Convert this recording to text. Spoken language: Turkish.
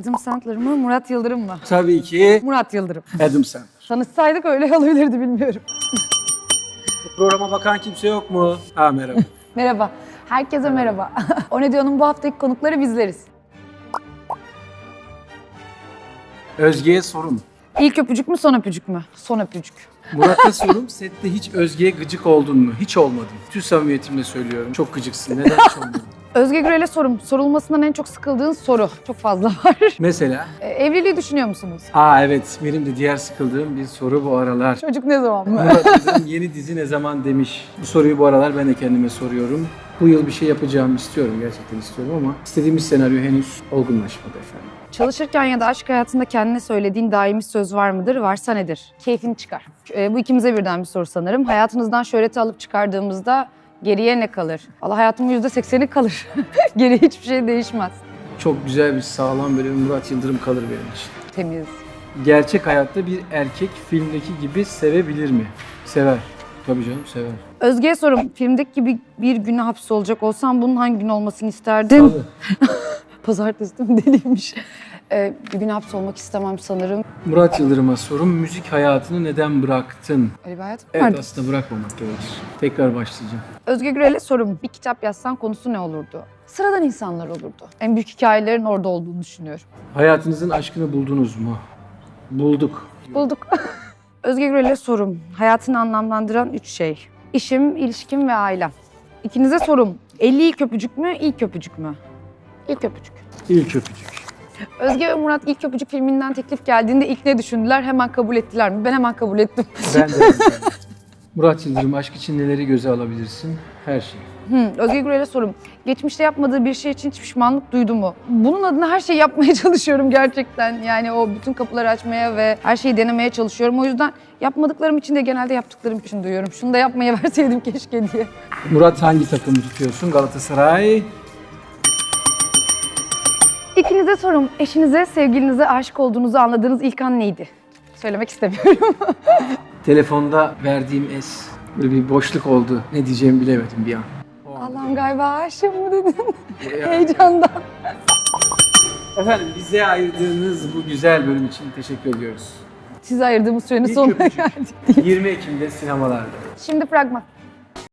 Adam Sandler mı, Murat Yıldırım mı? Tabii ki Murat Yıldırım. Adam Sandler. Tanışsaydık öyle olabilirdi bilmiyorum. Bu programa bakan kimse yok mu? Ha merhaba. Merhaba. Herkese merhaba. o ne diyor'nun bu haftaki konukları bizleriz. Özge'ye sorum. İlk öpücük mü, son öpücük mü? Son öpücük. Murat'a sorum. Sette hiç Özge'ye gıcık oldun mu? Hiç olmadım. Tüm samimiyetimle söylüyorum. Çok gıcıksın. Neden hiç olmadın? Özge Gürel'e sorum. Sorulmasından en çok sıkıldığın soru. Çok fazla var. Mesela? E, Evliliği düşünüyor musunuz? Aa evet. Benim de diğer sıkıldığım bir soru bu aralar. Çocuk ne zaman mı? Murat yeni dizi ne zaman demiş. Bu soruyu bu aralar ben de kendime soruyorum. Bu yıl bir şey yapacağımı istiyorum. Gerçekten istiyorum ama istediğimiz senaryo henüz olgunlaşmadı efendim. Çalışırken ya da aşk hayatında kendine söylediğin daimi söz var mıdır? Varsa nedir? Keyfini çıkar. E, bu ikimize birden bir soru sanırım. Hayatınızdan şöhreti alıp çıkardığımızda geriye ne kalır? Valla hayatımın %80'i kalır. Geriye hiçbir şey değişmez. Çok güzel bir sağlam bir Murat Yıldırım kalır benim için. Temiz. Gerçek hayatta bir erkek filmdeki gibi sevebilir mi? Sever. Tabii canım sever. Özge'ye sorum. Filmdeki gibi bir güne hapsolacak olsam bunun hangi gün olmasını isterdin? Salı. Pazartesi değil mi? deliymiş. Ee, bir gün hapsolmak istemem sanırım. Murat Yıldırım'a sorum. Müzik hayatını neden bıraktın? Öyle bir hayatım Evet vardı. aslında bırakmamak gerekir. Tekrar başlayacağım. Özge Gürel'e sorum. Bir kitap yazsan konusu ne olurdu? Sıradan insanlar olurdu. En büyük hikayelerin orada olduğunu düşünüyorum. Hayatınızın aşkını buldunuz mu? Bulduk. Bulduk. Özge Gürel'e sorum. Hayatını anlamlandıran üç şey. İşim, ilişkim ve ailem. İkinize sorum. 50 ilk öpücük mü, ilk öpücük mü? İlk öpücük. İlk öpücük. Özge ve Murat ilk öpücük filminden teklif geldiğinde ilk ne düşündüler? Hemen kabul ettiler mi? Ben hemen kabul ettim. Ben de. Murat Yıldırım aşk için neleri göze alabilirsin? Her şey. Hı, Özge Gürel'e sorum. Geçmişte yapmadığı bir şey için hiç pişmanlık duydu mu? Bunun adına her şeyi yapmaya çalışıyorum gerçekten. Yani o bütün kapıları açmaya ve her şeyi denemeye çalışıyorum. O yüzden yapmadıklarım için de genelde yaptıklarım için duyuyorum. Şunu da yapmaya verseydim keşke diye. Murat hangi takımı tutuyorsun? Galatasaray. İkinize sorum. Eşinize, sevgilinize aşık olduğunuzu anladığınız ilk an neydi? Söylemek istemiyorum. Telefonda verdiğim es. Böyle bir boşluk oldu. Ne diyeceğimi bilemedim bir an. Allah'ım galiba aşığım mı dedin? Heyecandan. Efendim bize ayırdığınız bu güzel bölüm için teşekkür ediyoruz. Size ayırdığımız sürenin İlk sonuna öpücük. geldik. 20 Ekim'de sinemalarda. Şimdi fragman.